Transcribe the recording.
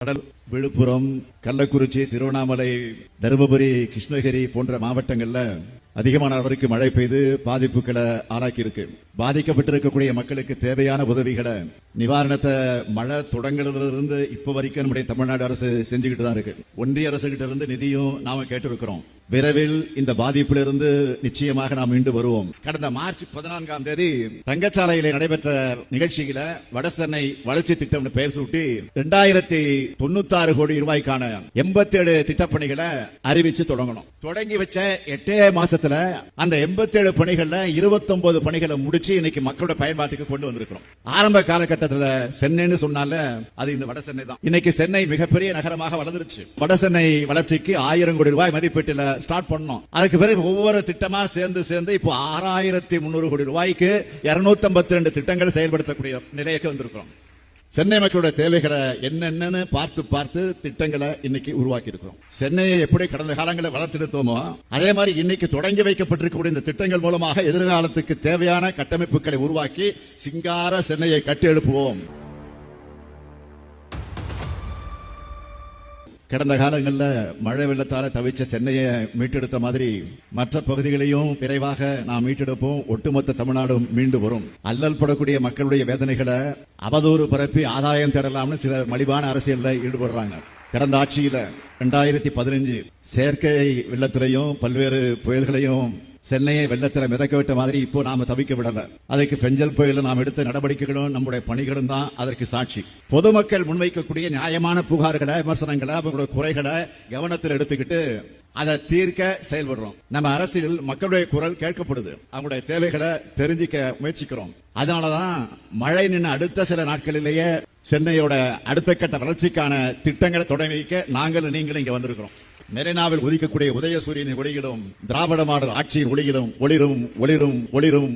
கடல் விழுப்புரம் கள்ளக்குறிச்சி திருவண்ணாமலை தருமபுரி கிருஷ்ணகிரி போன்ற மாவட்டங்களில் அதிகமான அளவிற்கு மழை பெய்து பாதிப்புகளை ஆளாக்கி இருக்கு பாதிக்கப்பட்டிருக்கக்கூடிய மக்களுக்கு தேவையான உதவிகளை நிவாரணத்தை மழை தொடங்குறதுல இப்ப வரைக்கும் நம்முடைய தமிழ்நாடு அரசு செஞ்சுக்கிட்டு தான் இருக்கு. ஒன்றிய அரசு கிட்ட இருந்து நிதியும் நாம கேட்டிருக்கிறோம். விரைவில் இந்த பாதிப்பிலிருந்து நிச்சயமாக நாம் மீண்டு வருவோம். கடந்த மார்ச் பதினான்காம் தேதி தங்கச்சாலையில நடைபெற்ற நிகழ்ச்சியில வடசென்னை வளர்ச்சி திட்டம் பெயர் சூட்டி இரண்டாயிரத்தி தொண்ணூத்தாறு கோடி ரூபாய்க்கான எண்பத்தி ஏழு திட்டப்பணிகளை அறிவிச்சு தொடங்கணும். தொடங்கி வச்ச எட்டே மாசத்துல அந்த எண்பத்தி ஏழு பணிகள்ல இருபத்தி ஒன்பது பணிகளை முடிச்சு இன்னைக்கு மக்களோட பயன்பாட்டுக்கு கொண்டு வந்திருக்கிறோம். ஆரம்ப காலகட்டத்துல சென்னைன்னு சொன்னால அது இந்த வட சென்னை தான். இன்னைக்கு சென்னை மிகப்பெரிய நகரமாக வளர்ந்துருச்சு. வட சென்னை வளர்ச்சிக்கு ஆயிரம் கோடி ரூபாய் மதிப்பீட்டுல ஸ்டார்ட் பண்ணோம். அதுக்கு பிறகு ஒவ்வொரு திட்டமா சேர்ந்து சேர்ந்து இப்போ ஆறாயிரத்தி முன்னூறு கோடி ரூபாய்க்கு இருநூத்தி ஐம்பத்தி ரெண்டு திட்டங்கள் செயல்படுத்தக்கூடிய நிலைக்கு வந்திருக்கிறோம். சென்னை மக்களோட தேவைகளை என்னென்னு பார்த்து பார்த்து திட்டங்களை இன்னைக்கு உருவாக்கி இருக்கிறோம் சென்னையை எப்படி கடந்த காலங்களில் வளர்த்தெடுத்தோமோ அதே மாதிரி இன்னைக்கு தொடங்கி வைக்கப்பட்டிருக்கக்கூடிய இந்த திட்டங்கள் மூலமாக எதிர்காலத்துக்கு தேவையான கட்டமைப்புகளை உருவாக்கி சிங்கார சென்னையை கட்டி எழுப்புவோம். கடந்த காலங்களில் மழை வெள்ளத்தால் தவிச்ச சென்னையை மீட்டெடுத்த மாதிரி மற்ற பகுதிகளையும் விரைவாக நாம் மீட்டெடுப்போம். ஒட்டுமொத்த தமிழ்நாடும் மீண்டு வரும். அல்லல் படக்கூடிய மக்களுடைய வேதனைகளை அவதூறு பரப்பி ஆதாயம் தேடலாம்னு சில மலிவான அரசியலில் ஈடுபடுறாங்க. கடந்த ஆட்சியில் ரெண்டாயிரத்தி பதினஞ்சு செயற்கை வெள்ளத்திலையும் பல்வேறு புயல்களையும் சென்னையை வெள்ளத்தில் மிதக்க விட்ட மாதிரி இப்போ நாம தவிக்க விடல. அதுக்கு பெஞ்சல் புயல நாம் எடுத்த நடவடிக்கைகளும் நம்முடைய பணிகளும் தான் அதற்கு சாட்சி. பொதுமக்கள் முன்வைக்கக்கூடிய நியாயமான புகார்களை விமர்சனங்களை அவங்களுடைய குறைகளை கவனத்தில் எடுத்துக்கிட்டு அதை தீர்க்க செயல்படுறோம். நம்ம அரசியல் மக்களுடைய குரல் கேட்கப்படுது. அவங்களுடைய தேவைகளை தெரிஞ்சுக்க முயற்சிக்கிறோம். அதனாலதான் மழை நின்று அடுத்த சில நாட்களிலேயே சென்னையோட அடுத்த கட்ட வளர்ச்சிக்கான திட்டங்களை தொடங்கி வைக்க நாங்களும் நீங்களும் இங்க வந்திருக்கிறோம். மெரினாவில் உதிக்கக்கூடிய உதயசூரியனின் ஒளியிலும் திராவிட மாடல் ஆட்சியின் ஒளியிலும் ஒளிரும் ஒளிரும் ஒளிரும்